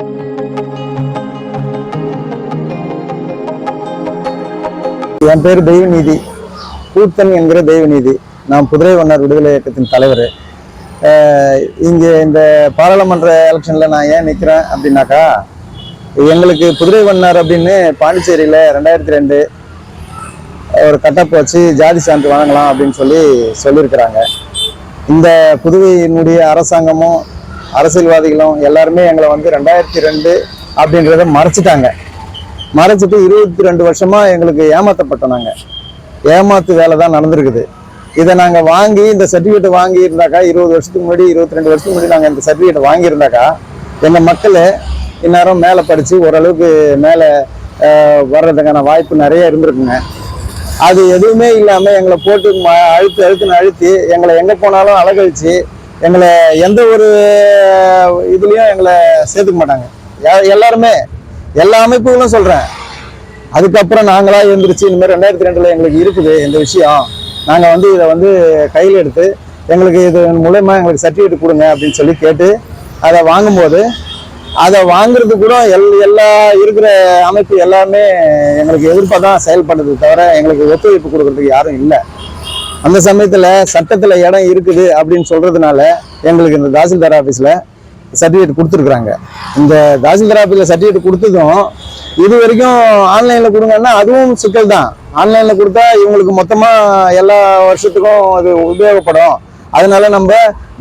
என் பேர் தெய்வநீதி. கூத்தன் என்கிற தெய்வநீதி. நான் குதிரை வண்ணார் விடுதலை இயக்கத்தின் தலைவர். இங்கே இந்த பாராளுமன்ற எலெக்ஷனில் நான் ஏன் நிற்கிறேன் அப்படின்னாக்கா எங்களுக்கு குதிரை வண்ணார் அப்படின்னு பாண்டிச்சேரியில் ரெண்டாயிரத்தி ரெண்டு ஒரு கட்டப் வச்சு ஜாதி சான்று வழங்கலாம் அப்படின்னு சொல்லி சொல்லியிருக்கிறாங்க. இந்த புதுவையினுடைய அரசாங்கமும் அரசியல்வாதிகளும் எல்லாருமே எங்களை வந்து ரெண்டாயிரத்தி ரெண்டு அப்படின்றத மறைச்சிட்டாங்க. மறைச்சிட்டு இருபத்தி ரெண்டு வருஷமாக எங்களுக்கு ஏமாற்றப்பட்டோம் நாங்கள் ஏமாத்து வேலை தான் நடந்திருக்குது. இதை நாங்கள் வாங்கி இந்த சர்டிஃபிகேட் வாங்கி இருந்தாக்கா இருபது வருஷத்துக்கு முன்னாடி இருபத்தி ரெண்டு வருஷத்துக்கு முன்னாடி நாங்கள் இந்த சர்டிஃபிகேட் வாங்கியிருந்தாக்கா எங்கள் மக்கள் இந்நேரம் மேலே படித்து ஓரளவுக்கு மேலே வர்றதுக்கான வாய்ப்பு நிறைய இருந்திருக்குங்க. அது எதுவுமே இல்லாமல் எங்களை போட்டு ம- அழுத்து அழுத்துன்னு அழுத்தி எங்களை எங்கே போனாலும் அழகழிச்சு எங்களை எந்த ஒரு இதுலேயும் எங்களை சேர்த்துக்க மாட்டாங்க. எல்லாருமே எல்லா அமைப்புகளும் சொல்கிறேன் அதுக்கப்புறம் நாங்களாக எழுந்திரிச்சு இந்த ரெண்டாயிரத்தி ரெண்டில் எங்களுக்கு இருக்குது இந்த விஷயம். நாங்கள் வந்து இதை வந்து கையில் எடுத்து எங்களுக்கு இது மூலயமா எங்களுக்கு சர்டிஃபிகேட் கொடுங்க அப்படின்னு சொல்லி கேட்டு அதை வாங்கும்போது அதை வாங்குறது கூட எல் எல்லா இருக்கிற அமைப்பு எல்லாமே எங்களுக்கு எதிர்ப்பாக தான் செயல்படுது தவிர எங்களுக்கு ஒத்துழைப்பு கொடுக்கறதுக்கு யாரும் இல்லை. அந்த சமயத்தில் சட்டத்தில் இடம் இருக்குது அப்படின்னு சொல்கிறதுனால எங்களுக்கு இந்த தாசில்தார் ஆஃபீஸில் சர்டிஃபிகேட் கொடுத்துருக்குறாங்க. இந்த தாசில்தார் ஆஃபீஸில் சர்டிஃபிகேட் கொடுத்ததும் இது வரைக்கும் ஆன்லைனில் கொடுங்கன்னா அதுவும் சிக்கல் தான். ஆன்லைனில் கொடுத்தா இவங்களுக்கு மொத்தமாக எல்லா வருஷத்துக்கும் அது உபயோகப்படும். அதனால நம்ம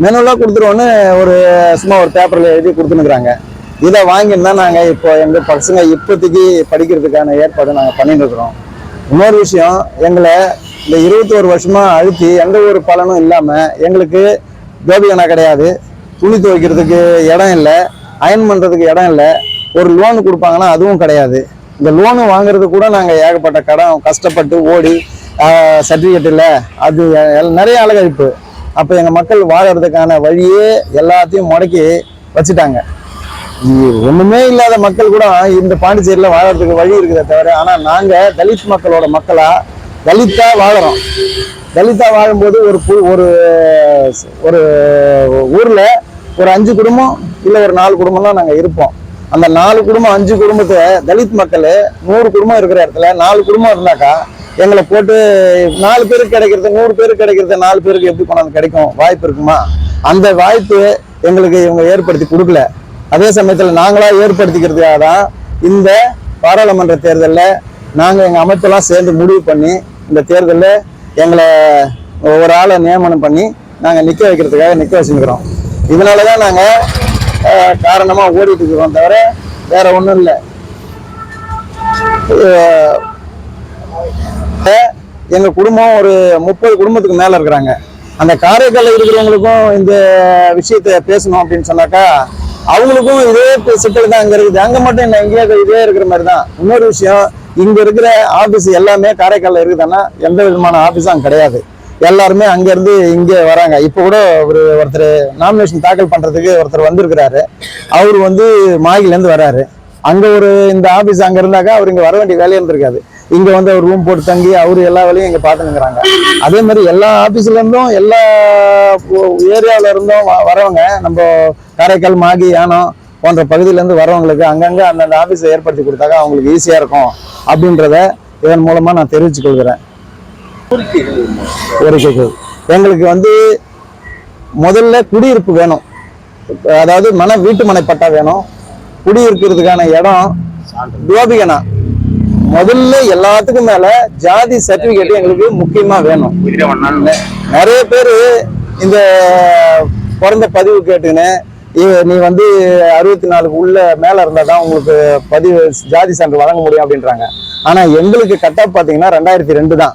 மெனுவலாக கொடுத்துருவோன்னு ஒரு சும்மா ஒரு பேப்பரில் எழுதி கொடுத்துனுக்குறாங்க இதை வாங்கியிருந்தா நாங்கள் இப்போ எங்கள் பசங்க இப்போதைக்கு படிக்கிறதுக்கான ஏற்பாடு நாங்கள் பண்ணிட்டு இருக்கிறோம் இன்னொரு விஷயம் எங்களை இந்த இருபத்தி ஒரு வருஷமா அழுத்தி எந்த ஒரு பலனும் இல்லாமல் எங்களுக்கு கோபிகனா கிடையாது. துணி துவைக்கிறதுக்கு இடம் இல்லை. அயன் பண்ணுறதுக்கு இடம் இல்லை. ஒரு லோன் கொடுப்பாங்கன்னா அதுவும் கிடையாது. இந்த லோனு வாங்குறது கூட நாங்கள் ஏகப்பட்ட கடன் கஷ்டப்பட்டு ஓடி சர்டிஃபிகேட் இல்லை. அது எல்- நிறைய அழகழிப்பு. அப்போ எங்கள் மக்கள் வாழறதுக்கான வழியே எல்லாத்தையும் முடக்கி வச்சுட்டாங்க. ஒன்றுமே ஒண்ணுமே இல்லாத மக்கள் கூட இந்த பாண்டிச்சேரியில வாழறதுக்கு வழி இருக்குதே தவிர ஆனா நாங்க தலித் மக்களோட மக்களா தலித்தா வாழறோம். தலித்தா வாழும்போது ஒரு பு- ஒரு ஒரு ஊர்ல ஒரு அஞ்சு குடும்பம் இல்லை ஒரு நாலு குடும்பம்லாம் நாங்கள் இருப்போம். அந்த நாலு குடும்பம் அஞ்சு குடும்பத்தை தலித் மக்கள் நூறு குடும்பம் இருக்கிற இடத்துல நாலு குடும்பம் இருந்தாக்கா எங்களை போட்டு நாலு பேருக்கு கிடைக்கிறது நூறு பேருக்கு கிடைக்கிறது நாலு பேருக்கு எப்படி கொண்டாந்து கிடைக்கும்? வாய்ப்பு இருக்குமா? அந்த வாய்ப்பு எங்களுக்கு இவங்க ஏற்படுத்தி கொடுக்கல. அதே சமயத்தில் நாங்களாக ஏற்படுத்திக்கிறதுக்காக தான் இந்த பாராளுமன்ற தேர்தலில் நாங்கள் எங்கள் அமைப்பெல்லாம் சேர்ந்து முடிவு பண்ணி இந்த தேர்தலில் எங்களை ஒரு ஆளை நியமனம் பண்ணி நாங்கள் நிற்க வைக்கிறதுக்காக நிற்க வச்சுருக்கிறோம். இதனால தான் நாங்கள் காரணமாக ஓடிட்டு இருக்கிறோம் தவிர வேற ஒன்றும் இல்லை. எங்கள் குடும்பம் ஒரு முப்பது குடும்பத்துக்கு மேலே இருக்கிறாங்க. அந்த காரைக்காலில் இருக்கிறவங்களுக்கும் இந்த விஷயத்த பேசணும் அப்படின்னு சொன்னாக்கா அவங்களுக்கும் இதே சிக்கல் தான் அங்கே இருக்குது. அங்கே மட்டும் இல்லை இங்கேயே இதே இருக்கிற மாதிரி தான் இன்னொரு விஷயம் இங்கே இருக்கிற ஆஃபீஸ் எல்லாமே காரைக்காலில் இருக்குதுன்னா எந்த விதமான ஆஃபீஸும் கிடையாது. எல்லாருமே அங்கேருந்து இங்கே வராங்க. இப்போ கூட ஒரு ஒருத்தர் நாமினேஷன் தாக்கல் பண்ணுறதுக்கு ஒருத்தர் வந்திருக்கிறாரு. அவர் வந்து மாகிலேருந்து வராரு. ஒரு இந்த ஆஃபீஸ் அங்கே இருந்தாக்கா அவர் இங்கே வர வேண்டிய வேலையே இருந்திருக்காது. இங்கே வந்து அவர் ரூம் போட்டு தங்கி அவர் எல்லா வேலையும் இங்கே பார்த்துனுங்கிறாங்க அதே மாதிரி எல்லா ஆஃபீஸ்லேருந்தும் எல்லா ஏரியாவில இருந்தும் வ- வரவங்க நம்ம காரைக்கால் மாகி யானம் போன்ற பகுதியில இருந்து வரவங்களுக்கு அங்கங்க அந்தந்த ஆபீஸை ஏற்படுத்தி கொடுத்தாக்கா அவங்களுக்கு ஈஸியா இருக்கும் அப்படின்றத இதன் மூலமா நான் தெரிவித்துக் கொள்கிறேன் கோரிக்கைகள் எங்களுக்கு வந்து முதல்ல குடியிருப்பு வேணும். அதாவது மன வீட்டு மனை பட்டா வேணும். குடியிருக்கிறதுக்கான இடம் கோபிகனா. முதல்ல எல்லாத்துக்கும் மேல ஜாதி சர்டிபிகேட் எங்களுக்கு முக்கியமா வேணும். நிறைய பேர் இந்த பிறந்த பதிவு கேட்டுன்னு நீ வந்து அறுபத்தி நாலுக்கு உள்ள மேல இருந்தால் தான் உங்களுக்கு பதிவு ஜாதி சான்று வழங்க முடியும் அப்படின்றாங்க. ஆனா எங்களுக்கு கட்டாப் பாத்தீங்கன்னா ரெண்டாயிரத்தி ரெண்டு தான்.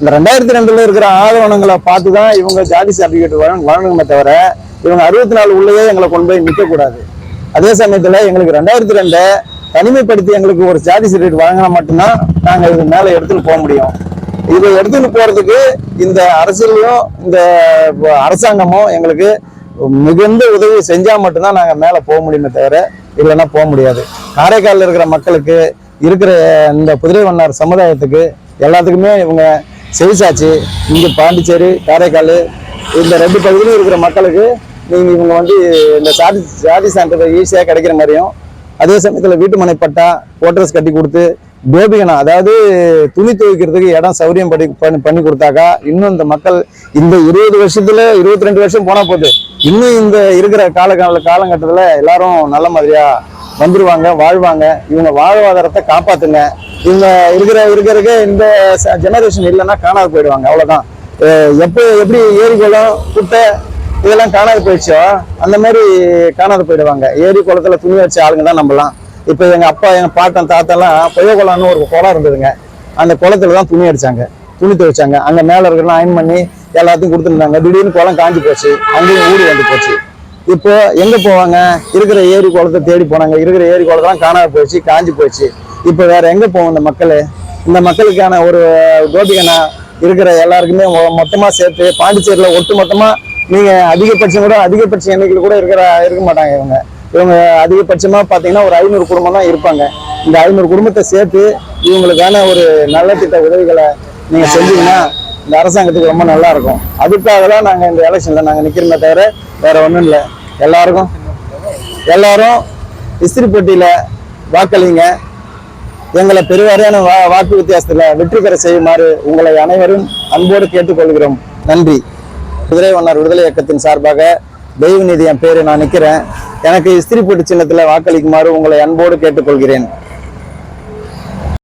இந்த ரெண்டாயிரத்தி ரெண்டுல இருக்கிற ஆதரவனங்களை பார்த்து தான் இவங்க ஜாதி சர்டிபிகேட் வழங்க வழங்கணுமே தவிர இவங்க அறுபத்தி நாலு உள்ளேயே எங்களை கொண்டு போய் நிற்க கூடாது. அதே சமயத்துல எங்களுக்கு ரெண்டாயிரத்தி ரெண்டை தனிமைப்படுத்தி எங்களுக்கு ஒரு ஜாதி சர்டிஃபிகேட் வழங்கினா மட்டும்தான் நாங்க இது மேல எடுத்துகிட்டு போக முடியும். இதை எடுத்துகிட்டு போறதுக்கு இந்த அரசியலையும் இந்த அரசாங்கமும் எங்களுக்கு மிகுந்த உதவி செஞ்சால் மட்டும்தான் நாங்கள் மேலே போக முடியுமே தவிர இல்லைன்னா போக முடியாது. காரைக்காலில் இருக்கிற மக்களுக்கு இருக்கிற இந்த குதிரை வண்ணார் சமுதாயத்துக்கு எல்லாத்துக்குமே இவங்க செவிசாச்சு இங்கே பாண்டிச்சேரி காரைக்கால் இந்த ரெண்டு பகுதியிலும் இருக்கிற மக்களுக்கு நீங்கள் இவங்க வந்து இந்த சாதி சாதி சான்றிதழ் ஈஸியாக கிடைக்கிற மாதிரியும் அதே சமயத்தில் வீட்டுமனை பட்டா ஓட்டர்ஸ் கட்டி கொடுத்து பேபிகனா அதாவது துணி துவைக்கிறதுக்கு இடம் சௌரியம் பண்ணி பண்ணி பண்ணி கொடுத்தாக்கா இன்னும் இந்த மக்கள் இந்த இருபது வருஷத்துல இருபத்தி ரெண்டு வருஷம் போனா போகுது. இன்னும் இந்த இருக்கிற காலகால காலகட்டத்தில் எல்லாரும் நல்ல மாதிரியா வந்துருவாங்க வாழ்வாங்க. இவங்க வாழ்வாதாரத்தை காப்பாத்துங்க. இவங்க இருக்கிற இருக்கிற இந்த ஜெனரேஷன் இல்லைன்னா காணாது போயிடுவாங்க. அவ்வளோதான் எப்போ எப்படி ஏரி குளம் குட்டை இதெல்லாம் காணாது போயிடுச்சோ அந்த மாதிரி காணாது போயிடுவாங்க. ஏரி குளத்துல துணி வச்ச ஆளுங்க தான் நம்பலாம் இப்போ எங்கள் அப்பா எங்கள் பாட்டன் தாத்தெல்லாம் பொய்ய குளம்னு ஒரு குளம் இருந்ததுங்க. அந்த குளத்துல தான் துணி அடிச்சாங்க. துணி துவைச்சாங்க. அங்கே மேலே இருக்கிறலாம் அயன் பண்ணி எல்லாத்தையும் கொடுத்துருந்தாங்க. திடீர்னு குளம் காஞ்சி போச்சு. அங்கேயும் ஊடி வந்து போச்சு. இப்போ எங்க போவாங்க? இருக்கிற ஏரி குளத்தை தேடி போனாங்க. இருக்கிற ஏரி குளத்தெல்லாம் காணாம போச்சு காஞ்சி போச்சு இப்போ வேற எங்க போவோம் இந்த மக்கள்? இந்த மக்களுக்கான ஒரு கோபிகனா இருக்கிற எல்லாருக்குமே மொத்தமா சேர்த்து பாண்டிச்சேரியில ஒட்டு மொத்தமா நீங்க அதிகபட்சம் கூட அதிகபட்ச எண்ணிக்கையில் கூட இருக்கிற இருக்க மாட்டாங்க இவங்க. இவங்க அதிகபட்சமா பாத்தீங்கன்னா ஒரு ஐநூறு குடும்பம் தான் இருப்பாங்க. இந்த ஐநூறு குடும்பத்தை சேர்த்து இவங்களுக்கான ஒரு நல்ல திட்ட உதவிகளை நீங்க செஞ்சீங்கன்னா இந்த அரசாங்கத்துக்கு ரொம்ப நல்லா இருக்கும் அதுக்காக தான் நாங்கள் இந்த எலெக்ஷனில் நாங்கள் நிற்கிறோமே தவிர வேற ஒன்றும் இல்லை. எல்லாருக்கும் எல்லாரும் இஸ்திரி போட்டியில் வாக்களிங்க. எங்களை பெருவாரியான வா வாக்கு வித்தியாசத்தில் வெற்றி பெற செய்யுமாறு உங்களை அனைவரும் அன்போடு கேட்டுக்கொள்கிறோம். நன்றி. குதிரை வண்ணார் விடுதலை இயக்கத்தின் சார்பாக தெய்வநிதி என் பேர் நான் நிற்கிறேன் எனக்கு இஸ்திரி போட்டி சின்னத்தில் வாக்களிக்குமாறு உங்களை அன்போடு கேட்டுக்கொள்கிறேன்.